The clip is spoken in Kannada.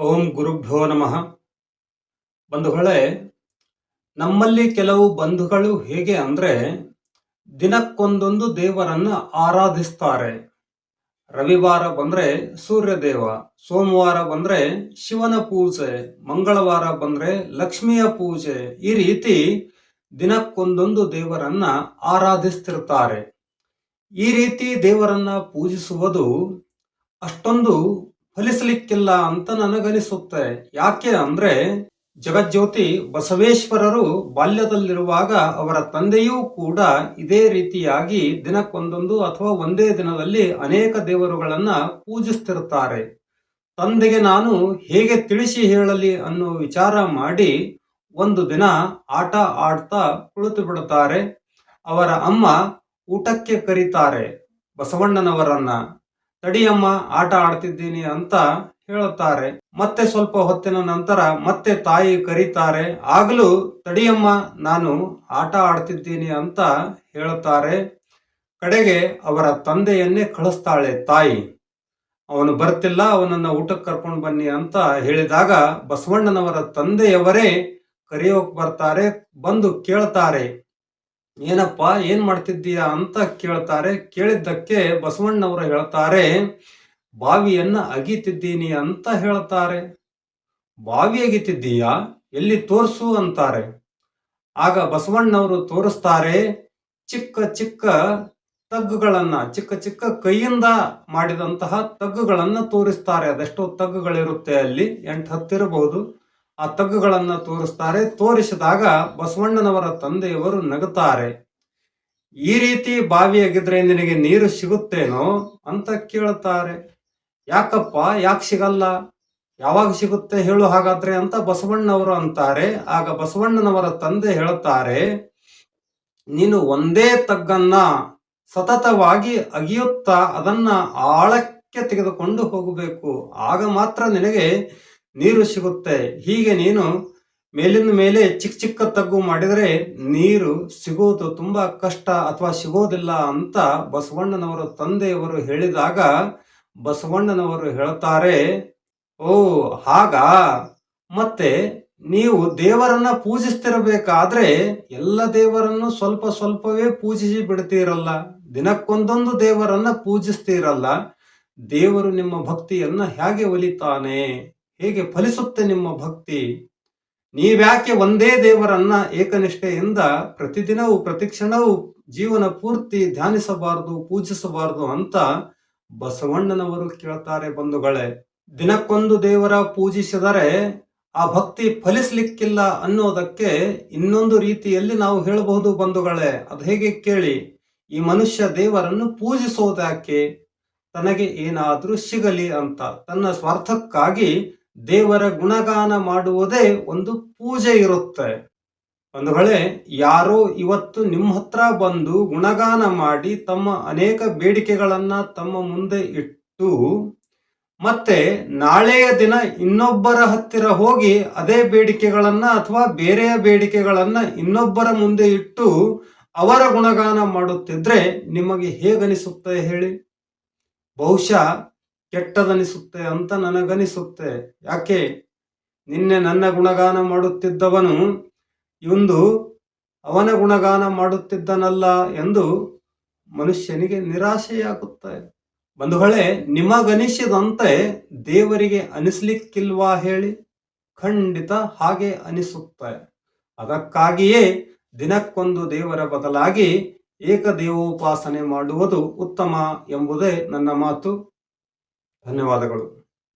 ಓಂ ಗುರುಭ್ಯೋ ನಮಃ. ಬಂಧುಗಳೇ, ನಮ್ಮಲ್ಲಿ ಕೆಲವು ಬಂಧುಗಳು ಹೇಗೆ ಅಂದ್ರೆ, ದಿನಕ್ಕೊಂದೊಂದು ದೇವರನ್ನ ಆರಾಧಿಸ್ತಾರೆ. ರವಿವಾರ ಬಂದ್ರೆ ಸೂರ್ಯದೇವ, ಸೋಮವಾರ ಬಂದ್ರೆ ಶಿವನ ಪೂಜೆ, ಮಂಗಳವಾರ ಬಂದ್ರೆ ಲಕ್ಷ್ಮಿಯ ಪೂಜೆ, ಈ ರೀತಿ ದಿನಕ್ಕೊಂದೊಂದು ದೇವರನ್ನ ಆರಾಧಿಸ್ತಿರ್ತಾರೆ. ಈ ರೀತಿ ದೇವರನ್ನ ಪೂಜಿಸುವುದು ಅಷ್ಟೊಂದು ಫಲಿಸಲಿಕ್ಕಿಲ್ಲ ಅಂತ ನನಗನಿಸುತ್ತೆ. ಯಾಕೆ ಅಂದ್ರೆ ಜಗಜ್ಯೋತಿ ಬಸವೇಶ್ವರರು ಬಾಲ್ಯದಲ್ಲಿರುವಾಗ ಅವರ ತಂದೆಯೂ ಕೂಡ ಇದೇ ರೀತಿಯಾಗಿ ದಿನಕ್ಕೊಂದೊಂದು ಅಥವಾ ಒಂದೇ ದಿನದಲ್ಲಿ ಅನೇಕ ದೇವರುಗಳನ್ನ ಪೂಜಿಸ್ತಿರುತ್ತಾರೆ. ತಂದೆಗೆ ನಾನು ಹೇಗೆ ತಿಳಿಸಿ ಹೇಳಲಿ ಅನ್ನೋ ವಿಚಾರ ಮಾಡಿ ಒಂದು ದಿನ ಆಟ ಆಡ್ತಾ ಕುಳಿತು ಬಿಡುತ್ತಾರೆ ಅವರ ಅಮ್ಮ ಊಟಕ್ಕೆ ಕರೀತಾರೆ ಬಸವಣ್ಣನವರನ್ನ. ತಡಿಯಮ್ಮ, ಆಟ ಆಡ್ತಿದ್ದೀನಿ ಅಂತ ಹೇಳುತ್ತಾರೆ. ಮತ್ತೆ ಸ್ವಲ್ಪ ಹೊತ್ತಿನ ನಂತರ ಮತ್ತೆ ತಾಯಿ ಕರೀತಾರೆ. ಆಗಲೂ, ತಡಿಯಮ್ಮ, ನಾನು ಆಟ ಆಡ್ತಿದ್ದೀನಿ ಅಂತ ಹೇಳುತ್ತಾರೆ. ಕಡೆಗೆ ಅವರ ತಂದೆಯನ್ನೇ ಕಳಿಸ್ತಾಳೆ ತಾಯಿ. ಅವನು ಬರ್ತಿಲ್ಲ, ಅವನನ್ನ ಊಟಕ್ಕೆ ಕರ್ಕೊಂಡು ಬನ್ನಿ ಅಂತ ಹೇಳಿದಾಗ ಬಸವಣ್ಣನವರ ತಂದೆಯವರೇ ಕರೆಯೋಕ್ ಬರ್ತಾರೆ, ಬಂದು ಕೇಳ್ತಾರೆ. ಏನಪ್ಪ, ಏನ್ ಮಾಡ್ತಿದ್ದೀಯಾ ಅಂತ ಕೇಳ್ತಾರೆ. ಕೇಳಿದ್ದಕ್ಕೆ ಬಸವಣ್ಣವರು ಹೇಳ್ತಾರೆ, ಬಾವಿಯನ್ನ ಅಗಿತಿದ್ದೀನಿ ಅಂತ ಹೇಳ್ತಾರೆ. ಬಾವಿ ಅಗಿತಿದ್ದೀಯಾ? ಎಲ್ಲಿ ತೋರಿಸು? ಅಂತಾರೆ. ಆಗ ಬಸವಣ್ಣವರು ತೋರಿಸ್ತಾರೆ, ಚಿಕ್ಕ ಚಿಕ್ಕ ತಗ್ಗುಗಳನ್ನ, ಚಿಕ್ಕ ಚಿಕ್ಕ ಕೈಯಿಂದ ಮಾಡಿದಂತಹ ತಗ್ಗುಗಳನ್ನ ತೋರಿಸ್ತಾರೆ. ಅದೆಷ್ಟೋ ತಗ್ಗುಗಳಿರುತ್ತೆ ಅಲ್ಲಿ, ಎಂಟು ಹತ್ತಿರಬಹುದು ಆ ತಗ್ಗುಗಳನ್ನು ತೋರಿಸ್ತಾರೆ. ತೋರಿಸಿದಾಗ ಬಸವಣ್ಣನವರ ತಂದೆಯವರು ನಗುತ್ತಾರೆ. ಈ ರೀತಿ ಬಾವಿಯಾಗಿದ್ರೆ ನಿನಗೆ ನೀರು ಸಿಗುತ್ತೇನೋ ಅಂತ ಕೇಳುತ್ತಾರೆ. ಯಾಕಪ್ಪ? ಯಾಕೆ ಸಿಗಲ್ಲ? ಯಾವಾಗ ಸಿಗುತ್ತೆ? ಹೇಳು ಹಾಗಾದ್ರೆ ಅಂತ ಬಸವಣ್ಣವರು ಅಂತಾರೆ. ಆಗ ಬಸವಣ್ಣನವರ ತಂದೆ ಹೇಳುತ್ತಾರೆ, ನೀನು ಒಂದೇ ತಗ್ಗನ್ನ ಸತತವಾಗಿ ಅಗಿಯುತ್ತಾ ಅದನ್ನ ಆಳಕ್ಕೆ ತೆಗೆದುಕೊಂಡು ಹೋಗಬೇಕು. ಆಗ ಮಾತ್ರ ನಿನಗೆ ನೀರು ಸಿಗುತ್ತೆ. ಹೀಗೆ ನೀನು ಮೇಲಿನ ಮೇಲೆ ಚಿಕ್ಕ ಚಿಕ್ಕ ತಗ್ಗು ಮಾಡಿದರೆ ನೀರು ಸಿಗೋದು ತುಂಬಾ ಕಷ್ಟ ಅಥವಾ ಸಿಗೋದಿಲ್ಲ ಅಂತ ಬಸವಣ್ಣನವರ ತಂದೆಯವರು ಹೇಳಿದಾಗ ಬಸವಣ್ಣನವರು ಹೇಳ್ತಾರೆ, ಓ ಹಾಗ, ಮತ್ತೆ ನೀವು ದೇವರನ್ನ ಪೂಜಿಸ್ತಿರಬೇಕಾದ್ರೆ ಎಲ್ಲ ದೇವರನ್ನು ಸ್ವಲ್ಪ ಸ್ವಲ್ಪವೇ ಪೂಜಿಸಿ ಬಿಡ್ತೀರಲ್ಲ. ದಿನಕ್ಕೊಂದೊಂದು ದೇವರನ್ನ ಪೂಜಿಸ್ತೀರಲ್ಲ. ದೇವರು ನಿಮ್ಮ ಭಕ್ತಿಯನ್ನ ಹೇಗೆ ಒಲಿತಾನೆ? ಹೇಗೆ ಫಲಿಸುತ್ತೆ ನಿಮ್ಮ ಭಕ್ತಿ? ನೀವ್ಯಾಕೆ ಒಂದೇ ದೇವರನ್ನ ಏಕನಿಷ್ಠೆಯಿಂದ ಪ್ರತಿದಿನವೂ ಪ್ರತಿಕ್ಷಣವೂ ಜೀವನ ಪೂರ್ತಿ ಧ್ಯಾನಿಸಬಾರದು, ಪೂಜಿಸಬಾರದು ಅಂತ ಬಸವಣ್ಣನವರು ಕೇಳ್ತಾರೆ ಬಂಧುಗಳೇ. ದಿನಕ್ಕೊಂದು ದೇವರ ಪೂಜಿಸಿದರೆ ಆ ಭಕ್ತಿ ಫಲಿಸ್ಲಿಕ್ಕಿಲ್ಲ ಅನ್ನೋದಕ್ಕೆ ಇನ್ನೊಂದು ರೀತಿಯಲ್ಲಿ ನಾವು ಹೇಳಬಹುದು ಬಂಧುಗಳೇ. ಅದು ಹೇಗೆ ಕೇಳಿ? ಈ ಮನುಷ್ಯ ದೇವರನ್ನು ಪೂಜಿಸೋದಾಕೆ? ತನಗೆ ಏನಾದರೂ ಸಿಗಲಿ ಅಂತ. ತನ್ನ ಸ್ವಾರ್ಥಕ್ಕಾಗಿ ದೇವರ ಗುಣಗಾನ ಮಾಡುವುದೇ ಒಂದು ಪೂಜೆ ಇರುತ್ತೆ. ಒಂದು ವೇಳೆ ಯಾರೋ ಇವತ್ತು ನಿಮ್ಮ ಹತ್ರ ಬಂದು ಗುಣಗಾನ ಮಾಡಿ ತಮ್ಮ ಅನೇಕ ಬೇಡಿಕೆಗಳನ್ನ ತಮ್ಮ ಮುಂದೆ ಇಟ್ಟು, ಮತ್ತೆ ನಾಳೆಯ ದಿನ ಇನ್ನೊಬ್ಬರ ಹತ್ತಿರ ಹೋಗಿ ಅದೇ ಬೇಡಿಕೆಗಳನ್ನ ಅಥವಾ ಬೇರೆಯ ಬೇಡಿಕೆಗಳನ್ನ ಇನ್ನೊಬ್ಬರ ಮುಂದೆ ಇಟ್ಟು ಅವರ ಗುಣಗಾನ ಮಾಡುತ್ತಿದ್ರೆ ನಿಮಗೆ ಹೇಗನಿಸುತ್ತೆ ಹೇಳಿ? ಬಹುಶಃ ಕೆಟ್ಟದನಿಸುತ್ತೆ ಅಂತ ನನಗನಿಸುತ್ತೆ. ಯಾಕೆ? ನಿನ್ನೆ ನನ್ನ ಗುಣಗಾನ ಮಾಡುತ್ತಿದ್ದವನು ಇಂದು ಅವನ ಗುಣಗಾನ ಮಾಡುತ್ತಿದ್ದನಲ್ಲ ಎಂದು ಮನುಷ್ಯನಿಗೆ ನಿರಾಶೆಯಾಗುತ್ತೆ ಬಂಧುಗಳೇ, ನಿಮಗನಿಸಿದಂತೆ ದೇವರಿಗೆ ಅನಿಸ್ಲಿಕ್ಕಿಲ್ವಾ ಹೇಳಿ? ಖಂಡಿತ ಹಾಗೆ ಅನಿಸುತ್ತೆ. ಅದಕ್ಕಾಗಿಯೇ ದಿನಕ್ಕೊಂದು ದೇವರ ಬದಲಾಗಿ ಏಕದೇವೋಪಾಸನೆ ಮಾಡುವುದು ಉತ್ತಮ ಎಂಬುದೇ ನನ್ನ ಮಾತು. ಧನ್ಯವಾದಗಳು.